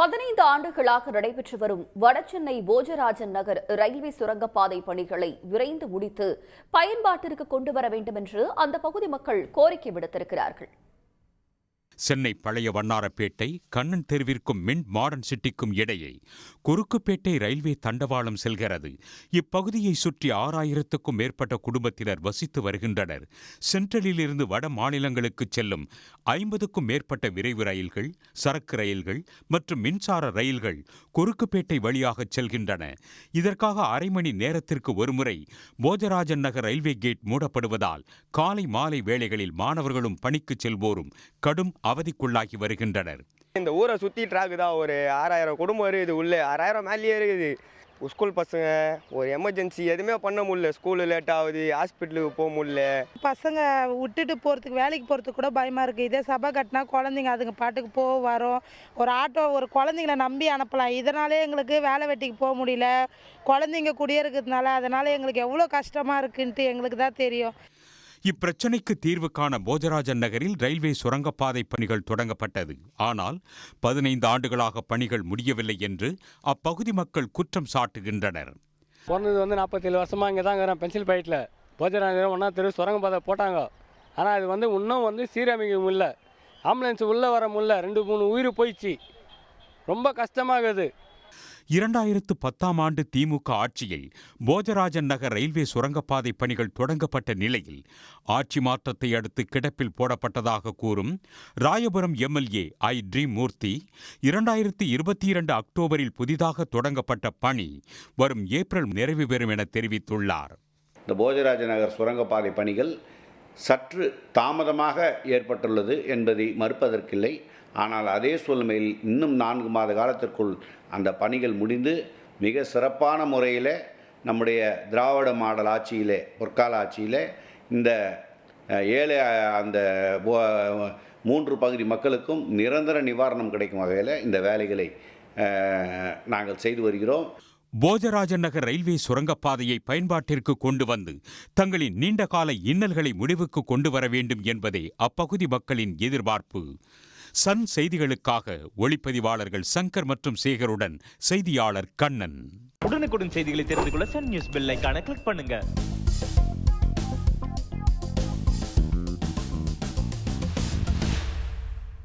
பதினைந்து ஆண்டுகளாக நடைபெற்று வரும் வடசென்னை போஜராஜன் நகர் ரயில்வே சுரங்கப்பாதை பணிகளை விரைந்து முடித்து பயன்பாட்டிற்கு கொண்டு வர வேண்டும் என்று அந்த பகுதி மக்கள் கோரிக்கை விடுத்திருக்கிறார்கள். சென்னை பழைய வண்ணாரப்பேட்டை கண்ணன் தெருவிற்கும் மின் மாடர்ன் சிட்டிக்கும் இடையே குறுக்குப்பேட்டை ரயில்வே தண்டவாளம் செல்கிறது. இப்பகுதியை சுற்றி ஆறாயிரத்துக்கும் மேற்பட்ட குடும்பத்தினர் வசித்து வருகின்றனர். சென்ட்ரலிலிருந்து வட மாநிலங்களுக்கு செல்லும் ஐம்பதுக்கும் மேற்பட்ட விரைவு ரயில்கள் சரக்கு ரயில்கள் மற்றும் மின்சார ரயில்கள் குறுக்குப்பேட்டை வழியாக செல்கின்றன. இதற்காக அரை மணி நேரத்திற்கு ஒருமுறை போஜராஜன் நகர் ரயில்வே கேட் மூடப்படுவதால் காலை மாலை வேளைகளில் மாணவர்களும் பணிக்கு செல்வோரும் கடும் அவதிக்குள்ளாகி வருகின்றனர். இந்த ஊரை சுற்றி ட்ராக்கு தான் ஒரு ஆறாயிரம் குடும்பம் இருக்குது உள்ளே. ஆறாயிரம் மேலேயே இருக்குது. ஸ்கூல் பசங்க ஒரு எமர்ஜென்சி எதுவுமே பண்ண முடியல. ஸ்கூலு லேட் ஆகுது ஹாஸ்பிட்டலுக்கு போக முடியல. பசங்க விட்டுட்டு போகிறதுக்கு வேலைக்கு போகிறதுக்கு கூட பயமாக இருக்குது இதே சபை கட்டினா குழந்தைங்க அதுங்க பாட்டுக்கு போக வரும். ஒரு ஆட்டோ ஒரு குழந்தைங்கள நம்பி அனுப்பலாம். இதனாலே எங்களுக்கு வேலை வெட்டிக்கு போக முடியல. குழந்தைங்க குடியே இருக்கிறதுனால அதனால் எங்களுக்கு எவ்வளோ கஷ்டமாக இருக்குன்ட்டு எங்களுக்கு தான் தெரியும். இப்பிரச்சினைக்கு தீர்வு காண போஜராஜன் நகரில் ரயில்வே சுரங்கப்பாதை பணிகள் தொடங்கப்பட்டது. ஆனால் பதினைந்து ஆண்டுகளாக பணிகள் முடியவில்லை என்று அப்பகுதி மக்கள் குற்றம் சாட்டுகின்றனர். பிறந்தது வந்து நாற்பத்தேழு வருஷமாக இங்கே தான் இருக்கிறேன் பென்சில் பைட்டில் போஜராஜன் ஒன்றா தெரு சுரங்கப்பாதை போட்டாங்க. ஆனால் அது வந்து இன்னும் வந்து சீரமைக்க முடியல ஆம்புலன்ஸ் உள்ளே வர முடியல. ரெண்டு மூணு உயிர் போயிடுச்சு. ரொம்ப கஷ்டமாகுது. இரண்டாயிரத்து பத்தாம் ஆண்டு திமுக ஆட்சியில் போஜராஜன் நகர் ரயில்வே சுரங்கப்பாதை பணிகள் தொடங்கப்பட்ட நிலையில் ஆட்சி மாற்றத்தை அடுத்து கிடப்பில் போடப்பட்டதாக கூறும் Royapuram MLA I Dream Moorthy இரண்டாயிரத்து இருபத்தி இரண்டு அக்டோபரில் புதிதாக தொடங்கப்பட்ட பணி வரும் ஏப்ரல் நிறைவு பெறும் என தெரிவித்துள்ளார். இந்த போஜராஜ நகர் சுரங்கப்பாதை பணிகள் சற்று தாமதமாக ஏற்பட்டுள்ளது என்பதை மறுப்பதற்கில்லை. ஆனால் அதே சூழ்நிலையில் இன்னும் நான்கு மாத காலத்திற்குள் அந்த பணிகள் முடிந்து மிக சிறப்பான முறையில் நம்முடைய திராவிட மாடல் ஆட்சியிலே பொற்கால ஆட்சியில் இந்த ஏழை அந்த மூன்று பகுதி மக்களுக்கும் நிரந்தர நிவாரணம் கிடைக்கும் வகையில் இந்த வேலைகளை நாங்கள் செய்து வருகிறோம். போஜராஜன் நகர் ரயில்வே சுரங்கப்பாதையை பயன்பாட்டிற்கு கொண்டு வந்து தங்களின் நீண்டகால இன்னல்களை முடிவுக்கு கொண்டு வர வேண்டும் என்பதே அப்பகுதி மக்களின் எதிர்பார்ப்பு. சன் செய்திகளுக்காக ஒளிப்பதிவாளர்கள் சங்கர் மற்றும் சேகருடன் செய்தியாளர் கண்ணன். உடனுக்குடன் செய்திகளை தெரிந்து கொள்ள சன் நியூஸ் பெல்லைக்கான கிளிக் பண்ணுங்க.